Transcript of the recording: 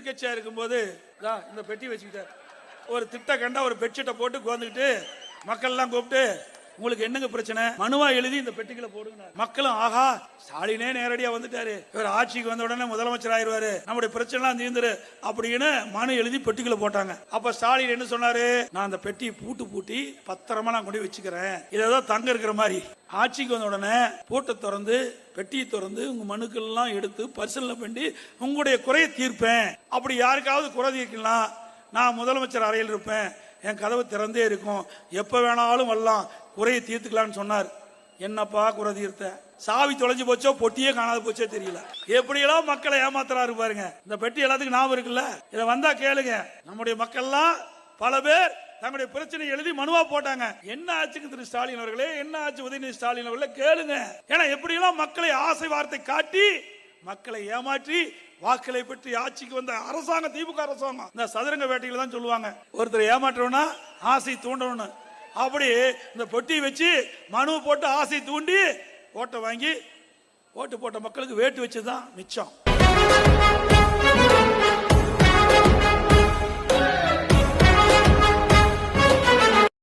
கட்சியா இருக்கும்போது போது இந்த பெட்டி வச்சுக்கிட்டார் ஒரு திட்ட கண்டா ஒரு பெட்ஷீட்டை போட்டு கோந்துக்கிட்டு மக்கள் எல்லாம் கூப்பிட்டு உங்களுக்கு என்னங்க பிரச்சனை? மனுவா எழுதி இந்த பெட்டிகளை போடுங்க மக்களும் ஆஹா ஸ்டாலினே நேரடியா வந்துட்டாரு. இவர் ஆட்சிக்கு வந்த உடனே முதலமைச்சர் ஆயிருவாரு. நம்முடைய பிரச்சனை எல்லாம் தீர்ந்துரு. அப்படின்னு மனு எழுதி பெட்டிகளை போட்டாங்க. அப்ப ஸ்டாலின் என்ன சொன்னாரு? நான் அந்த பெட்டியை பூட்டு பூட்டி பத்திரமா நான் கொண்டு வச்சுக்கிறேன். இதை தங்க இருக்கிற மாதிரி. ஆட்சிக்கு வந்த உடனே பூட்டை திறந்து பெட்டியை திறந்து உங்க மனுக்கள்லாம் எடுத்து பரிசீலனை பண்ணி உங்களுடைய குறையை தீர்ப்பேன். அப்படி யாருக்காவது குறை தீர்க்கலாம் நான் முதலமைச்சர் அறையில் இருப்பேன். என் கதவு திறந்தே இருக்கும். எப்போ வேணாலும் வரலாம். குறையை தீர்த்துக்கலாம்னு சொன்னார். என்னப்பா குறை தீர்த்த? சாவி தொலைஞ்சு போச்சோ பொட்டியே காணாத போச்சோ தெரியல. எப்படியெல்லாம் மக்களை ஏமாத்துறாரு பாருங்க. இந்த பெட்டி எல்லாத்துக்கும் ஞாபகம் இருக்குல்ல? இதை வந்தா கேளுங்க. நம்முடைய மக்கள்லாம் பல பேர் தங்களுடைய பிரச்சனை எழுதி மனுவா போட்டாங்க. என்ன ஆச்சுக்கு திரு ஸ்டாலின் அவர்களே? என்ன ஆச்சு உதயநிதி ஸ்டாலின் அவர்களே? கேளுங்க. ஏன்னா எப்படியெல்லாம் மக்களை ஆசை வார்த்தை காட்டி மக்களை ஏமாற்றி வாக்களை பற்றி ஆட்சிக்கு வந்த அரசாங்கம் திமுக அரசாங்கம் இந்த சதுரங்க வேட்டையில தான் சொல்லுவாங்க. ஒருத்தர் ஏமாற்றணும்னா ஆசை தூண்டணும் அப்படி இந்த பொட்டி வச்சு மனு போட்டு ஆசை தூண்டி ஓட்டை வாங்கி ஓட்டு போட்ட மக்களுக்கு வேட்டு வச்சதுதான் மிச்சம்.